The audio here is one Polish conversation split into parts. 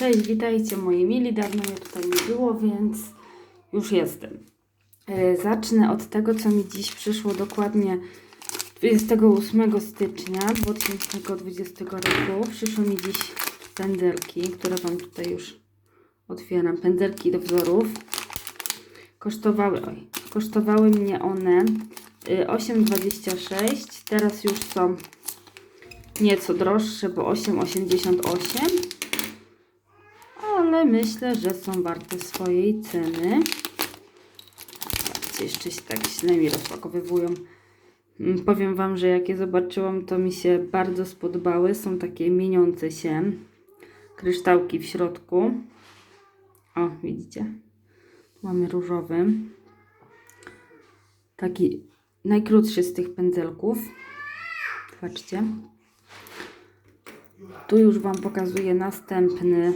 Cześć, witajcie moi mili, dawno mnie tutaj nie było, więc już jestem. E, Zacznę od tego, co mi dziś przyszło dokładnie 28 stycznia 2020 roku. Przyszły mi dziś pędzelki, które Wam tutaj już otwieram. Pędzelki do wzorów. Kosztowały, oj, kosztowały mnie one y, 8,26. Teraz już są nieco droższe, bo 8,88 ale myślę, że są warte swojej ceny. Zobaczcie, jeszcze się tak źle mi rozpakowywują. Mm, Powiem Wam, że jak je zobaczyłam, to mi się bardzo spodobały. Są takie mieniące się kryształki w środku. O, widzicie? Mamy różowy. Taki najkrótszy z tych pędzelków. Patrzcie. Tu już Wam pokazuję następny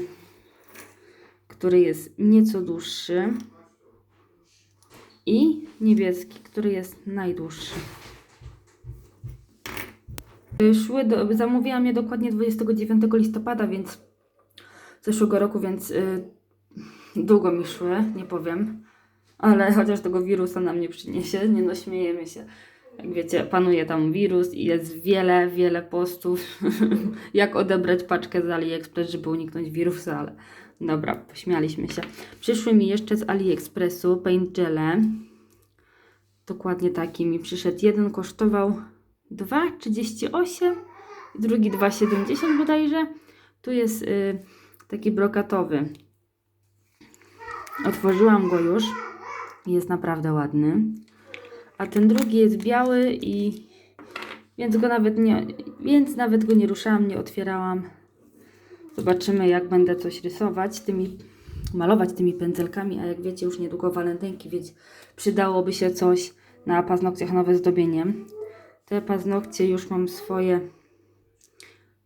który jest nieco dłuższy i niebieski, który jest najdłuższy. Szły do, zamówiłam je dokładnie 29 listopada, więc zeszłego roku, więc y, długo mi szły, nie powiem. Ale chociaż tego wirusa nam nie przyniesie, nie no śmiejemy się. Jak wiecie, panuje tam wirus i jest wiele, wiele postów, jak odebrać paczkę z AliExpress, żeby uniknąć wirusa, ale dobra, pośmialiśmy się. Przyszły mi jeszcze z AliExpressu paint gele. Dokładnie taki mi przyszedł. Jeden kosztował 2,38, drugi 2,70 bodajże. Tu jest y, taki brokatowy. Otworzyłam go już. Jest naprawdę ładny. A ten drugi jest biały i więc go nawet nie, więc nawet go nie ruszałam, nie otwierałam. Zobaczymy jak będę coś rysować tymi, malować tymi pędzelkami, a jak wiecie już niedługo walentynki, więc przydałoby się coś na paznokciach nowe zdobienie. Te paznokcie już mam swoje.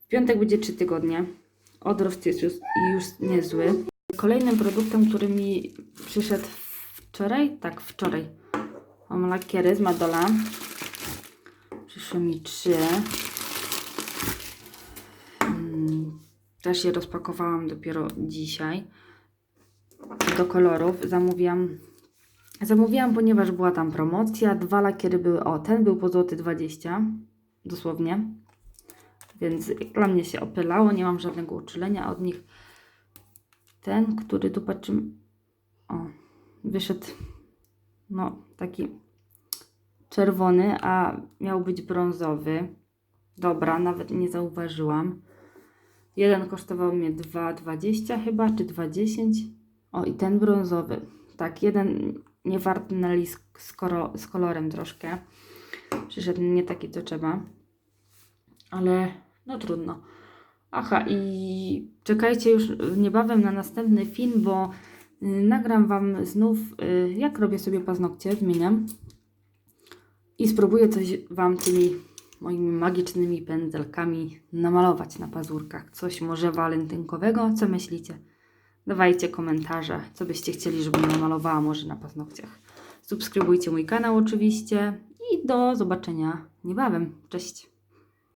W piątek będzie 3 tygodnie. Odrost jest już, już niezły. Kolejnym produktem, który mi przyszedł wczoraj, tak wczoraj, Mam lakiery z Madola. Przyszły mi trzy. Mm, Też je rozpakowałam dopiero dzisiaj. Do kolorów zamówiłam. Zamówiłam, ponieważ była tam promocja. Dwa lakiery były. O, ten był po złoty 20. Dosłownie. Więc dla mnie się opylało. Nie mam żadnego uczulenia od nich. Ten, który tu patrzymy. O, wyszedł no taki czerwony, a miał być brązowy. Dobra, nawet nie zauważyłam. Jeden kosztował mnie 2,20 chyba, czy 2,10. O, i ten brązowy. Tak, jeden niewarty na list z, koro, z kolorem troszkę. Przyszedł nie taki, co trzeba. Ale no trudno. Aha, i czekajcie już niebawem na następny film, bo nagram Wam znów, y, jak robię sobie paznokcie, zmieniam. I spróbuję coś Wam tymi moimi magicznymi pędzelkami namalować na pazurkach. Coś może walentynkowego, co myślicie? Dawajcie komentarze, co byście chcieli, żebym namalowała może na paznokciach. Subskrybujcie mój kanał oczywiście i do zobaczenia niebawem. Cześć!